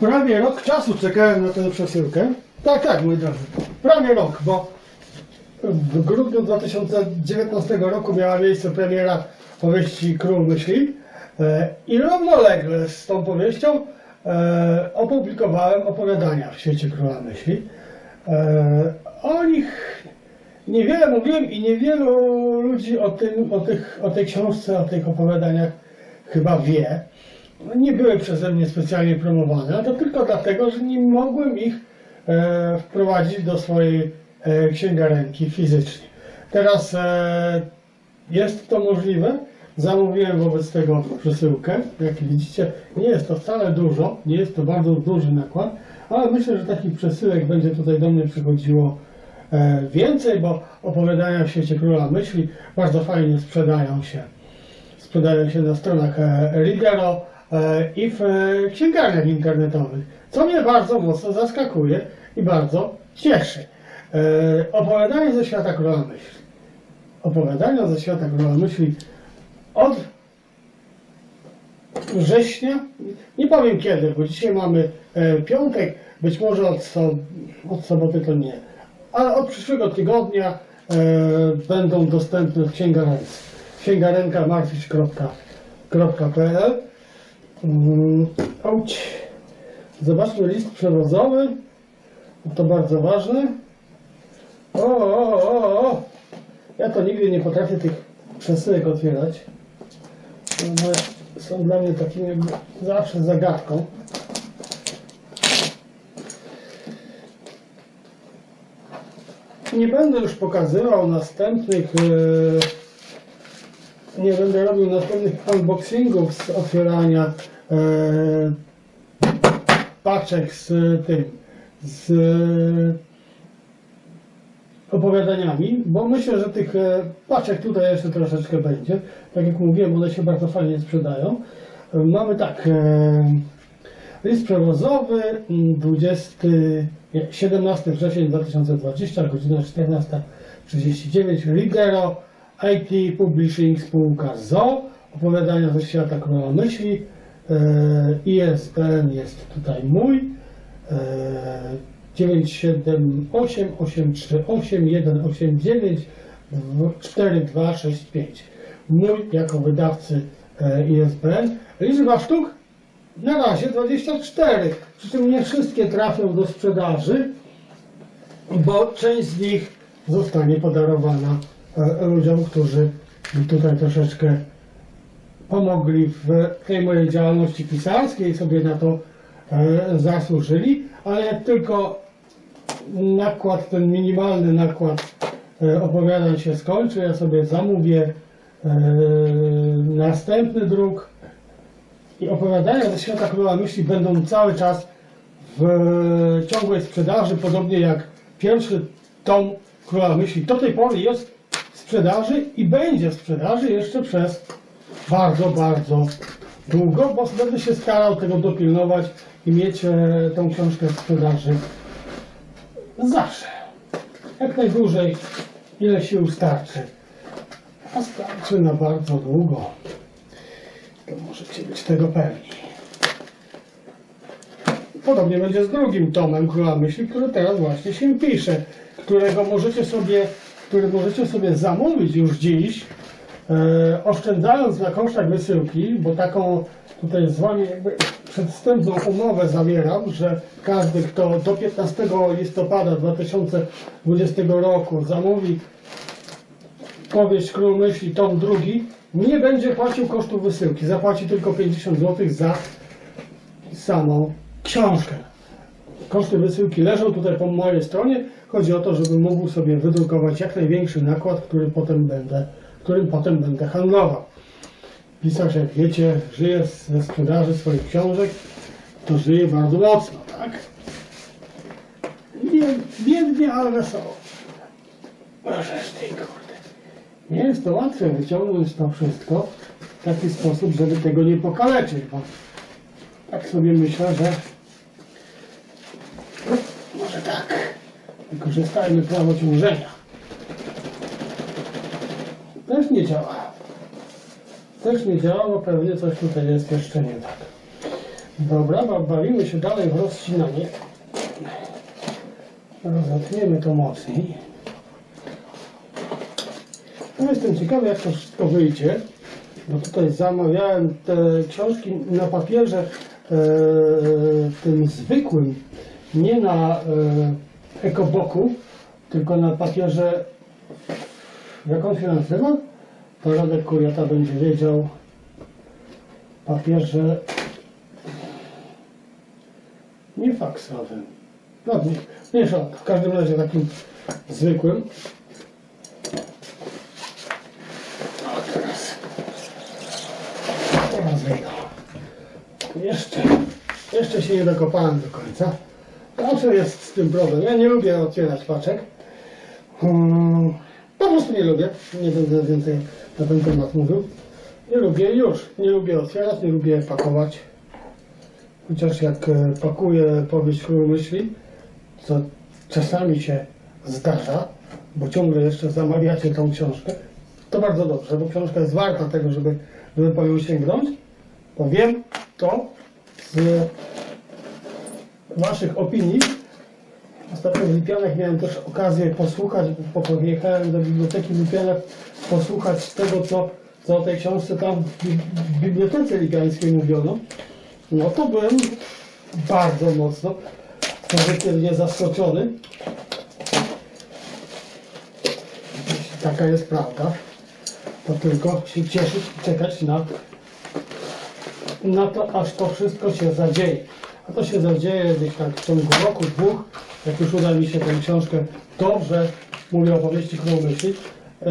prawie rok czasu czekałem na tę przesyłkę. Tak, tak, mój drodzy. Prawie rok, bo w grudniu 2019 roku miała miejsce premiera powieści Król Myśli e, i równolegle z tą powieścią e, opublikowałem opowiadania w świecie Króla Myśli. E, o nich niewiele mówiłem i niewielu ludzi o, tym, o, tych, o tej książce, o tych opowiadaniach chyba wie. Nie były przeze mnie specjalnie promowane, a to tylko dlatego, że nie mogłem ich e, wprowadzić do swojej e, księgarenki fizycznie. Teraz e, jest to możliwe. Zamówiłem wobec tego przesyłkę. Jak widzicie, nie jest to wcale dużo, nie jest to bardzo duży nakład, ale myślę, że takich przesyłek będzie tutaj do mnie przychodziło e, więcej, bo opowiadania w świecie króla myśli bardzo fajnie sprzedają się. Sprzedają się na stronach e, i w e, księgarniach internetowych, co mnie bardzo mocno zaskakuje i bardzo cieszy. E, Opowiadania ze świata króla myśli. Opowiadania ze świata króla myśli od września, nie powiem kiedy, bo dzisiaj mamy e, piątek, być może od, so, od soboty to nie, ale od przyszłego tygodnia e, będą dostępne w księgarence. Księgarenka marfisz.pl mm. Zobaczmy list przewozowy. To bardzo ważne. O, o, o, o. Ja to nigdy nie potrafię tych przesyłek otwierać. One są dla mnie takim jakby zawsze zagadką. Nie będę już pokazywał następnych, e, nie będę robił następnych unboxingów z otwierania e, paczek z tym, z opowiadaniami, bo myślę, że tych e, paczek tutaj jeszcze troszeczkę będzie. Tak jak mówiłem, one się bardzo fajnie sprzedają. E, Mamy tak, e, list przewozowy, mm, 20, nie, 17 wrzesień 2020, godzina 14.39, Rigero, IT Publishing spółka ZO, opowiadania ze świata króla myśli, e, ISBN jest tutaj mój, e, 978 838 189 4265. Mój jako wydawcy e, ISBN. Liczba sztuk na razie 24. Przy czym nie wszystkie trafią do sprzedaży, bo część z nich zostanie podarowana ludziom, którzy mi tutaj troszeczkę pomogli w tej mojej działalności pisarskiej, sobie na to e, zasłużyli, ale jak tylko nakład, ten minimalny nakład e, opowiadań się skończy, ja sobie zamówię e, następny druk i opowiadania ze świata króla myśli będą cały czas w ciągłej sprzedaży, podobnie jak pierwszy tom króla myśli. Do tej pory jest sprzedaży i będzie w sprzedaży jeszcze przez bardzo, bardzo długo, bo będę się starał tego dopilnować i mieć e, tą książkę w sprzedaży zawsze. Jak najdłużej, ile sił starczy. A starczy na bardzo długo. To możecie być tego pewni. Podobnie będzie z drugim tomem Króla Myśli, który teraz właśnie się pisze, którego możecie sobie, który możecie sobie zamówić już dziś, e, oszczędzając na kosztach wysyłki, bo taką tutaj z Wami jakby przedstępną umowę zawieram, że każdy, kto do 15 listopada 2020 roku zamówi powieść Król Myśli, tom drugi, nie będzie płacił kosztów wysyłki. Zapłaci tylko 50 zł za samą książkę. Koszty wysyłki leżą tutaj po mojej stronie. Chodzi o to, żeby mógł sobie wydrukować jak największy nakład, który potem będę, którym potem będę handlował. Pisarz, jak wiecie, żyje ze sprzedaży swoich książek, to żyje bardzo mocno, tak? Bied- Biednie, ale wesoło. Możesz ty, kurde. Nie jest to łatwe wyciągnąć to wszystko w taki sposób, żeby tego nie pokaleczyć, bo tak sobie myślę, że może tak. Wykorzystajmy prawo ciążenia. Też nie działa. Też nie działa, bo pewnie coś tutaj jest jeszcze nie tak. Dobra, ba- bawimy się dalej w rozcinanie. Rozotniemy to mocniej. No jestem ciekawy jak to wszystko wyjdzie, bo tutaj zamawiałem te książki na papierze e, tym zwykłym, nie na e, ekoboku, tylko na papierze, jak on się nazywa? To Radek Kuriata będzie wiedział. Papierze nie faksowym. No, nie, mniejsza, w każdym razie takim zwykłym. A teraz, teraz wejdą. Jeszcze, jeszcze się nie dokopałem do końca. Zawsze jest z tym problem. Ja nie lubię otwierać paczek. Hmm, po prostu nie lubię. Nie będę więcej na ten temat mówił. Nie lubię już. Nie lubię otwierać, nie lubię pakować. Chociaż jak e, pakuję powieść Król Myśli, co czasami się zdarza, bo ciągle jeszcze zamawiacie tą książkę, to bardzo dobrze, bo książka jest warta tego, żeby, żeby po nią sięgnąć. To wiem to z Waszych opinii. Ostatnio w Lipianach miałem też okazję posłuchać, bo pojechałem do biblioteki w Lipianach, posłuchać tego, co, co o tej książce tam w bi- w bibliotece lipiańskiej mówiono. No to byłem bardzo mocno pozytywnie zaskoczony. Jeśli taka jest prawda, to tylko się cieszyć i czekać na, na to, aż to wszystko się zadzieje. A to się zadzieje gdzieś tak w ciągu roku, dwóch, jak już uda mi się tę książkę dobrze, mówię o powieści Król Myśli, e,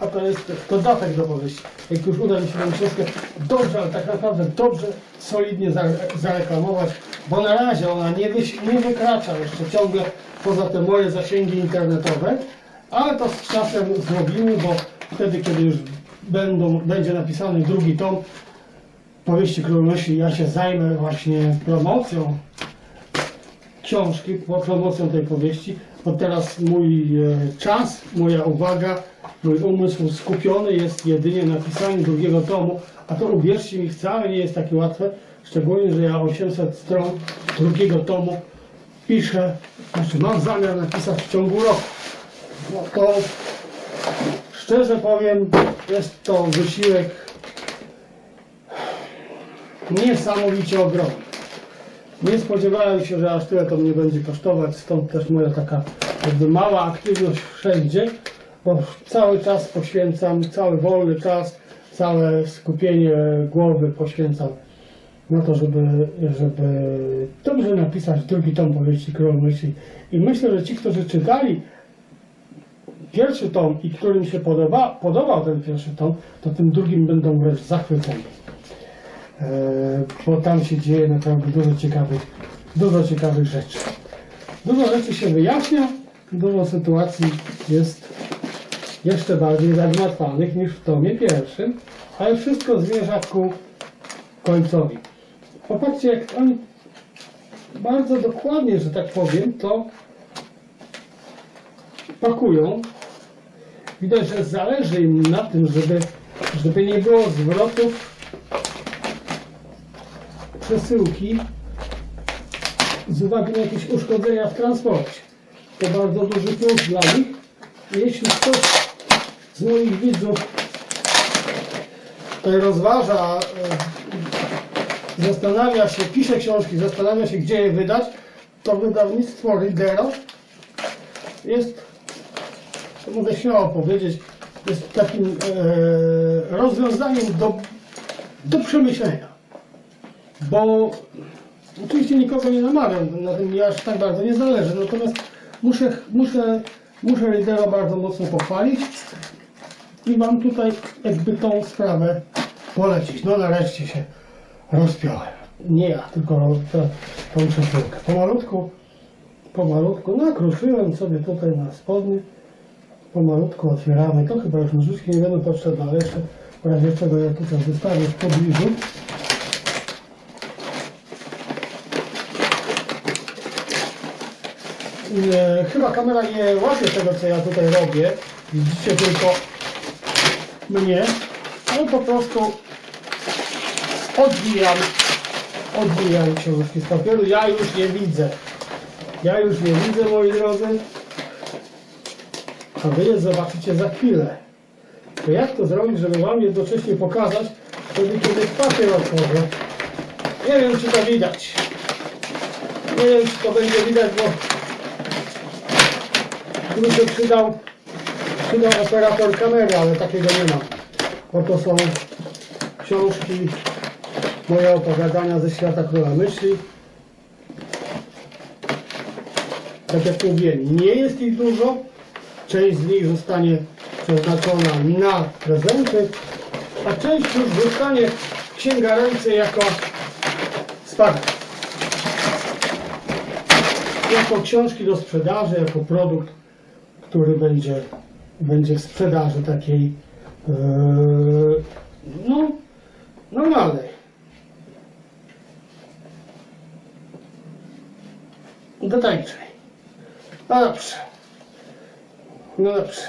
a to jest dodatek do powieści. Jak już uda mi się tę książkę dobrze, ale tak naprawdę dobrze, solidnie zare- zareklamować, bo na razie ona nie, nie wykracza jeszcze ciągle poza te moje zasięgi internetowe, ale to z czasem zrobimy, bo wtedy, kiedy już będą, będzie napisany drugi tom powieści Król Myśli, ja się zajmę właśnie promocją książki, promocją tej powieści, bo teraz mój e, czas, moja uwaga, mój umysł skupiony jest jedynie na pisaniu drugiego tomu, a to uwierzcie mi wcale nie jest takie łatwe, szczególnie, że ja 800 stron drugiego tomu piszę, znaczy mam zamiar napisać w ciągu roku. No to szczerze powiem, jest to wysiłek niesamowicie ogromny. Nie spodziewałem się, że aż tyle to mnie będzie kosztować, stąd też moja taka mała aktywność wszędzie, bo cały czas poświęcam, cały wolny czas, całe skupienie głowy poświęcam na to, żeby, żeby dobrze napisać drugi tom powieści Król Myśli. I myślę, że ci, którzy czytali pierwszy tom i którym się podoba, podobał ten pierwszy tom, to tym drugim będą wręcz zachwyceni. E, bo tam się dzieje naprawdę dużo ciekawych, dużo ciekawych rzeczy. Dużo rzeczy się wyjaśnia, dużo sytuacji jest jeszcze bardziej zagmatwanych niż w tomie pierwszym, ale wszystko zmierza ku końcowi. Popatrzcie, jak oni bardzo dokładnie, że tak powiem, to pakują. Widać, że zależy im na tym, żeby, żeby nie było zwrotów przesyłki z uwagi na jakieś uszkodzenia w transporcie. To bardzo duży plus dla nich. Jeśli ktoś z moich widzów rozważa, e, zastanawia się, pisze książki, zastanawia się, gdzie je wydać, to wydawnictwo Lidero jest, to mogę śmiało powiedzieć, jest takim e, rozwiązaniem do, do przemyślenia. Bo oczywiście nikogo nie namawiam, na tym mi aż tak bardzo nie zależy, natomiast muszę, muszę, muszę lidera bardzo mocno pochwalić i Wam tutaj jakby tą sprawę polecić. No nareszcie się rozpiąłem. Nie ja, tylko tę- tą przesyłkę. Pomalutku, pomalutku nakruszyłem sobie tutaj na spodnie. Pomalutku otwieramy. To chyba już nożyczki nie będą potrzebne, ale jeszcze w razie czego ja tutaj wystawię w pobliżu. Nie, chyba kamera nie łapie tego, co ja tutaj robię. Widzicie tylko mnie, ale po prostu odbijam odbijają książki z papieru. Ja już nie widzę. Ja już nie widzę, moi drodzy. A wy je zobaczycie za chwilę. To jak to zrobić, żeby wam jednocześnie pokazać, wtedy kiedy papier otworzę? Nie wiem, czy to widać. Nie wiem, czy to będzie widać, bo gdyby się przydał, przydał operator kamery, ale takiego nie mam. Oto są książki, moje opowiadania ze świata króla myśli. Tak jak mówiłem, nie jest ich dużo. Część z nich zostanie przeznaczona na prezenty, a część już zostanie w księgarence jako spadek. Jako książki do sprzedaży, jako produkt, który będzie, będzie w sprzedaży takiej yy, no, normalnej. Detalicznej. No dobrze. No dobrze.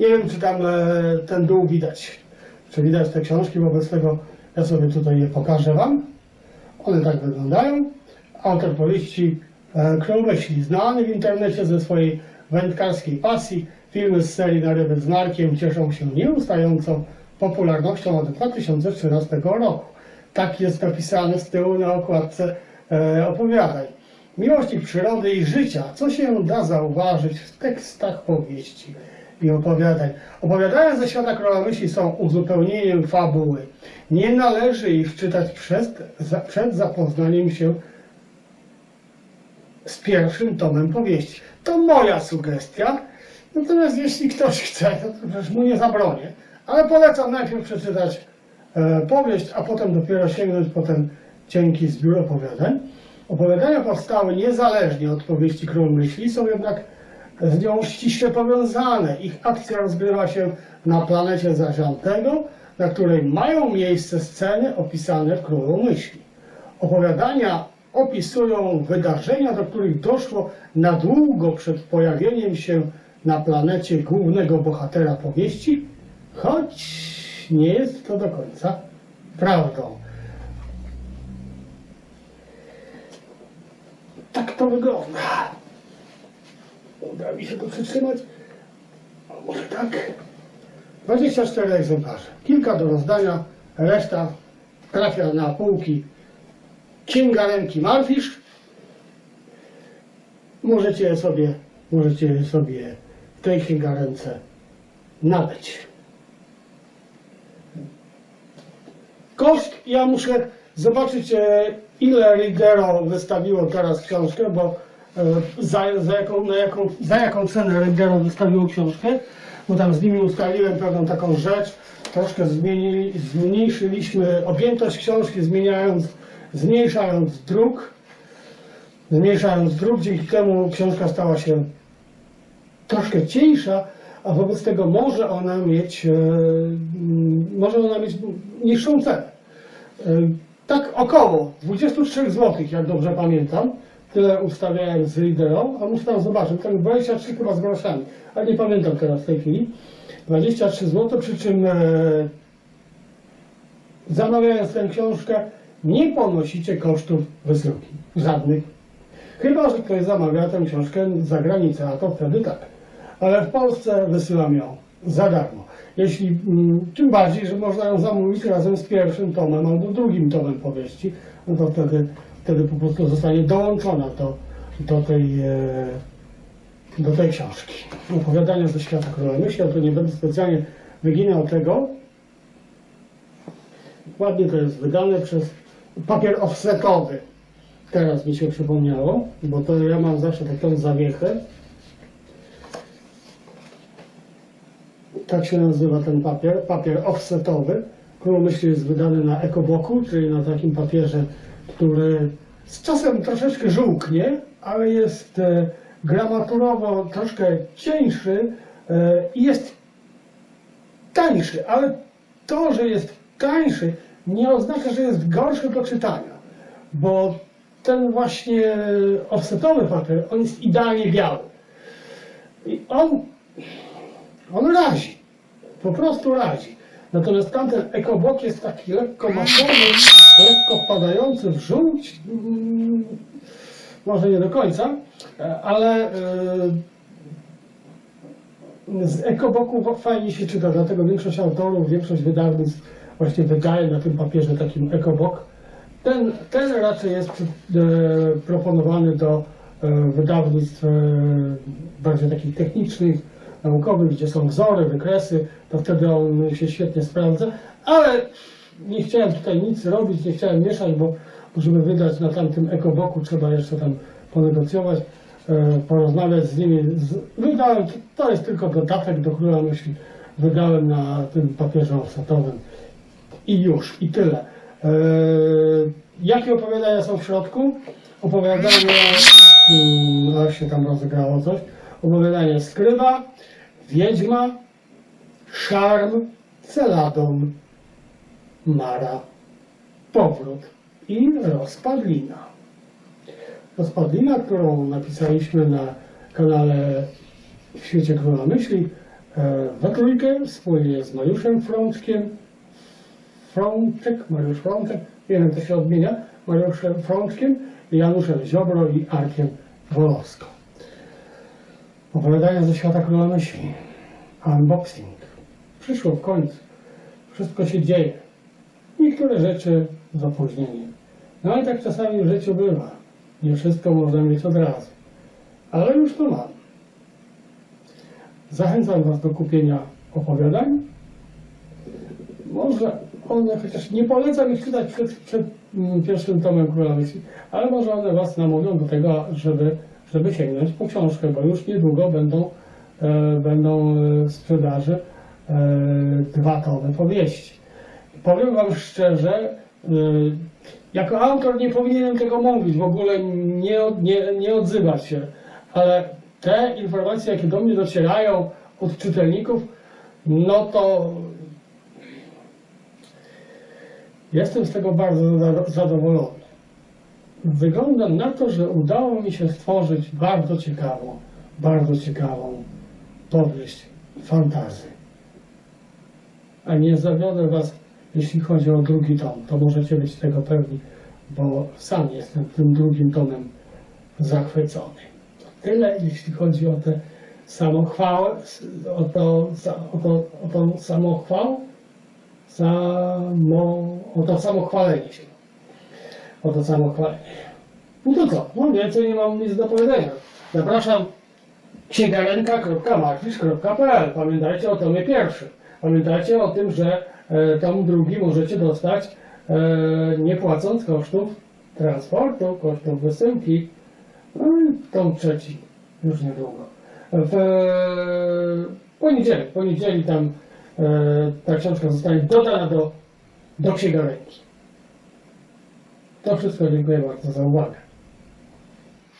Nie wiem, czy tam e, ten dół widać. Czy widać te książki, wobec tego ja sobie tutaj je pokażę Wam. One tak wyglądają. Autor powieści e, Myśli, znany w internecie ze swojej wędkarskiej pasji. Filmy z serii Na ryby z Markiem cieszą się nieustającą popularnością od 2013 roku. Tak jest napisane z tyłu na okładce e, opowiadań. Miłości przyrody i życia, co się da zauważyć w tekstach powieści i opowiadań. Opowiadania ze świata króla myśli są uzupełnieniem fabuły. Nie należy ich czytać przed, przed zapoznaniem się z pierwszym tomem powieści. To moja sugestia. Natomiast jeśli ktoś chce, to przecież mu nie zabronię. Ale polecam najpierw przeczytać e, powieść, a potem dopiero sięgnąć po ten cienki zbiór opowiadań. Opowiadania powstały niezależnie od powieści Król Myśli, są jednak z nią ściśle powiązane. Ich akcja rozgrywa się na planecie Zaziątego, na której mają miejsce sceny opisane w Królu Myśli. Opowiadania opisują wydarzenia, do których doszło na długo przed pojawieniem się na planecie głównego bohatera powieści, choć nie jest to do końca prawdą. Tak to wygląda. Uda mi się to przytrzymać. Może tak? 24 egzemplarze. Kilka do rozdania, reszta trafia na półki księgarenki Marfisz. Możecie sobie, możecie sobie w tej księgarence nabyć. Koszt, ja muszę zobaczyć, e, ile Readero wystawiło teraz książkę, bo e, za, za, jaką, jaką, za jaką cenę Readero wystawiło książkę, bo tam z nimi ustaliłem pewną taką rzecz, troszkę zmienili, zmniejszyliśmy objętość książki, zmieniając, zmniejszając druk, zmniejszając druk, dzięki temu książka stała się troszkę cieńsza, a wobec tego może ona mieć, e, mm, może ona mieć niższą cenę. E, Tak około 23 zł, jak dobrze pamiętam. Tyle ustawiałem z liderą, a muszę tam zobaczyć, tak 23 chyba z groszami, ale nie pamiętam teraz w tej chwili. 23 zł, przy czym e, zamawiając tę książkę nie ponosicie kosztów wysyłki. Żadnych. Chyba, że ktoś zamawia tę książkę za granicę, a to wtedy tak. Ale w Polsce wysyłam ją za darmo. Jeśli, mm, tym bardziej, że można ją zamówić razem z pierwszym tomem albo drugim tomem powieści, no to wtedy, wtedy po prostu zostanie dołączona do, do, tej, e, do tej książki. Opowiadania ze świata króla myśli, to nie będę specjalnie wyginał tego. Ładnie to jest wydane przez papier offsetowy. Teraz mi się przypomniało, bo to ja mam zawsze taką zawiechę. tak się nazywa ten papier, papier offsetowy. Król myśli jest wydany na ekoboku, czyli na takim papierze, który z czasem troszeczkę żółknie, ale jest e, gramaturowo troszkę cieńszy e, i jest tańszy, ale to, że jest tańszy, nie oznacza, że jest gorszy do czytania, bo ten właśnie offsetowy papier, on jest idealnie biały. I on on razi. Po prostu razi. Natomiast tamten ekobok jest taki lekko masowy lekko wpadający w żółć, mm, może nie do końca, ale e, z ekoboku fajnie się czyta, dlatego większość autorów, większość wydawnictw właśnie wydaje na tym papierze takim ekobok. Ten, ten raczej jest e, proponowany do e, wydawnictw e, bardziej takich technicznych, naukowych, gdzie są wzory, wykresy, to wtedy on się świetnie sprawdza, ale nie chciałem tutaj nic robić, nie chciałem mieszać, bo żeby wydać na tamtym ekoboku trzeba jeszcze tam ponegocjować, porozmawiać z nimi. Wydałem, to jest tylko dodatek do Króla Myśli, wydałem na tym papierze offsetowym. I już, i tyle. Eee, jakie opowiadania są w środku? Opowiadanie, aż się tam rozegrało coś. Opowiadanie Skryba, Wiedźma, Szarm, Celadon, Mara, Powrót i Rozpadlina. Rozpadlina, którą napisaliśmy na kanale w świecie Króla Myśli e, we trójkę wspólnie z Mariuszem Frączkiem, Frączek, Mariusz Frączek, nie wiem, to się odmienia, Mariuszem Frączkiem, Januszem Ziobro i Arkiem Wolowsko. Opowiadania ze świata Króla Myśli. Unboxing. Przyszło w końcu. Wszystko się dzieje. Niektóre rzeczy z opóźnieniem. No ale tak czasami w życiu bywa. Nie wszystko można mieć od razu. Ale już to mam. Zachęcam Was do kupienia opowiadań. Może one, chociaż nie polecam ich czytać przed, przed mm, pierwszym tomem Myśli, ale może one Was namówią do tego, żeby, żeby sięgnąć po książkę, bo już niedługo będą, e, będą e, w sprzedaży e, dwa tomy powieści. Powiem Wam szczerze, e, jako autor nie powinienem tego mówić, w ogóle nie, nie, nie odzywać się, ale te informacje, jakie do mnie docierają od czytelników, no to jestem z tego bardzo za- zadowolony. Wygląda na to, że udało mi się stworzyć bardzo ciekawą, bardzo ciekawą powieść fantazy. A nie zawiodę Was, jeśli chodzi o drugi tom. To możecie być tego pewni, bo sam jestem tym drugim tomem zachwycony. Tyle, jeśli chodzi o tę samochwałę, o to, o to, o tą samochwałę, samo, o to samochwalenie się. O to samochwalenie. No to co? No więcej nie mam nic do powiedzenia. Zapraszam księgarenka.matrix.pl Pamiętajcie o tomie pierwszym. Pamiętajcie o tym, że e, tom drugi możecie dostać e, nie płacąc kosztów transportu, kosztów wysyłki. No i tom trzeci już niedługo. W e, poniedziałek, poniedziałek tam e, ta książka zostanie dodana do, do księgarni. To wszystko, dziękuję bardzo za uwagę.